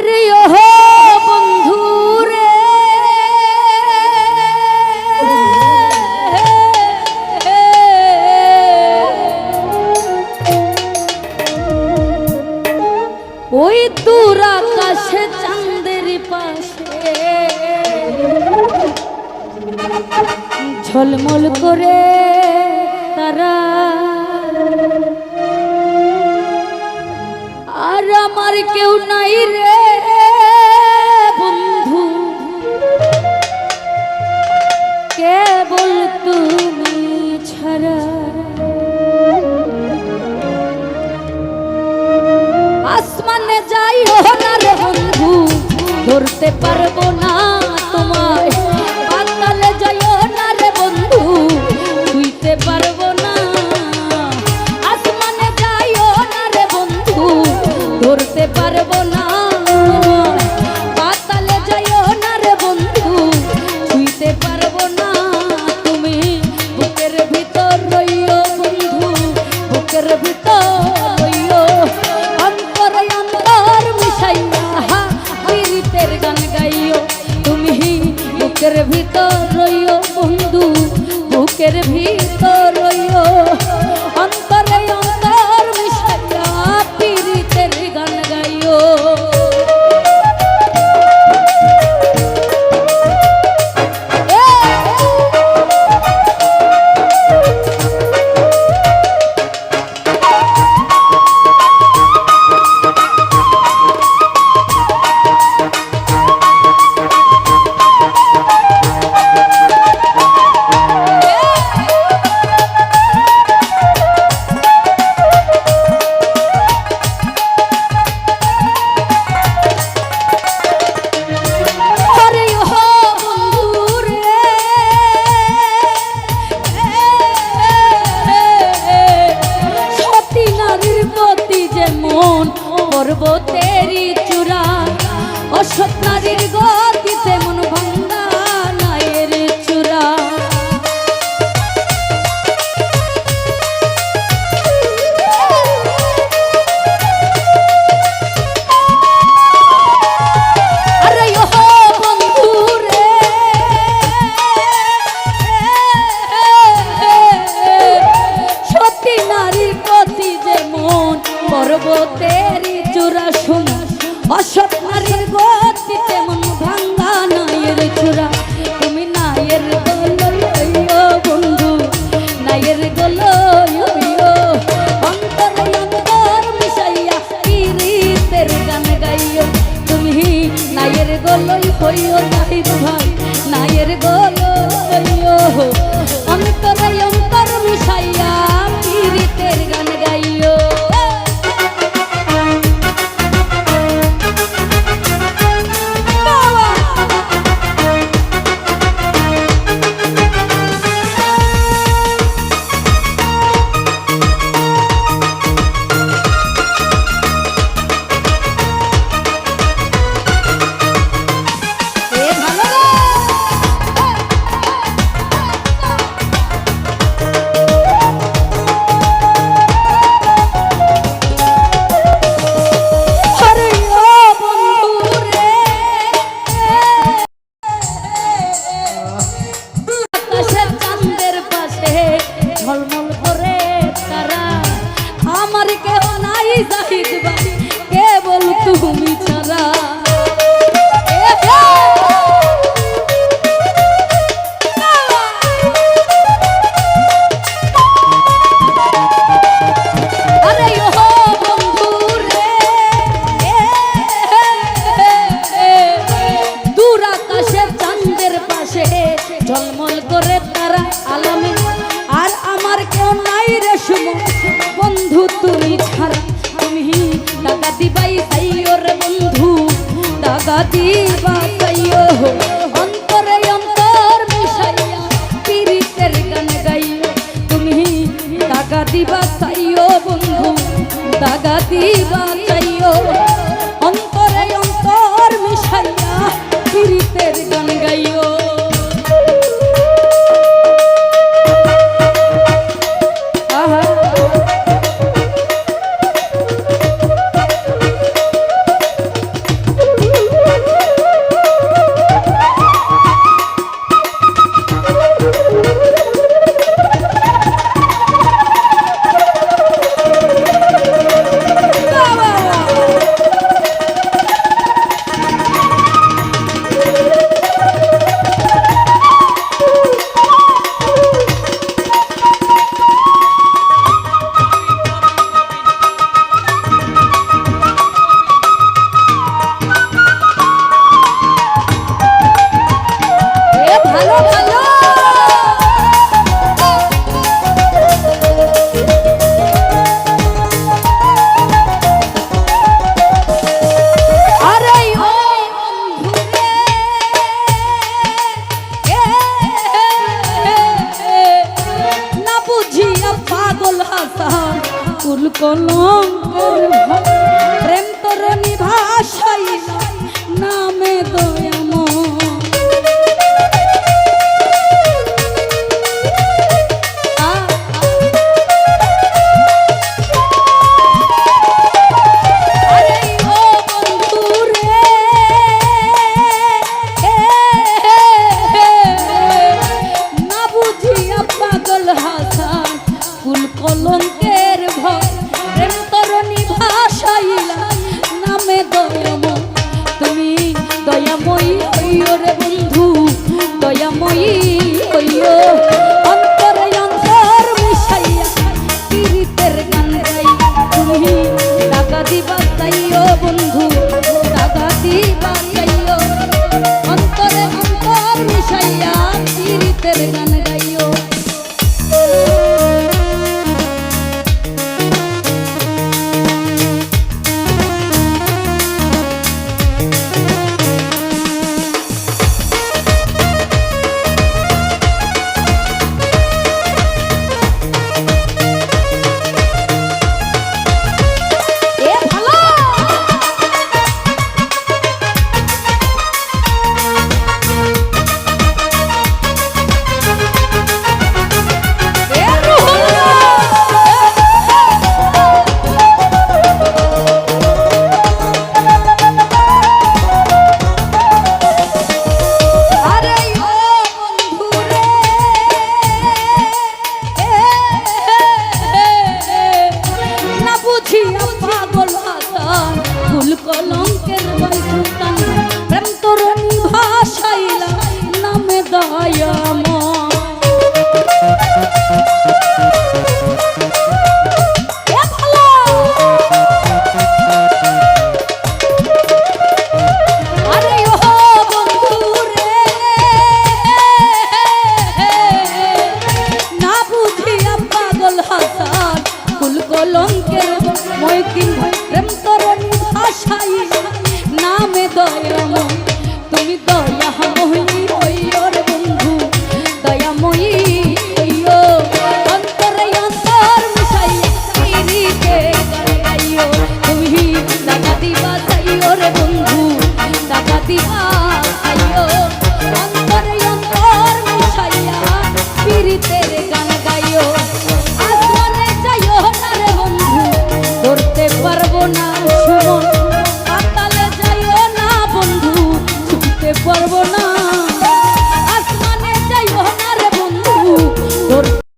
আরে ওহো বন্ধু রে ওই দূর আকাশে চাঁদের পাশে ঝলমল করে তারা। আমার কেউ নাই রে। বুকের ভিতর অন্তর পর্বতের চূড়া অসৎ নারীর গলই হইও তাহির ভাই নায়ের গলই হইও বন্ধু, তুমি ছাড়া তুমি দাদা দিবাই সাইও রে বন্ধু দাদা দিবা সাইও অন্তরে অন্তর মিশাইয়া পীড়িতের গান গাইও, তুমি দাদা দিবা সাইও বন্ধু দাদা দিবা সাইও কলঙ্কের প্রেম তরণী ভাষাই নামে দয়াম পাগল হাসান ফুল কলঙ্কে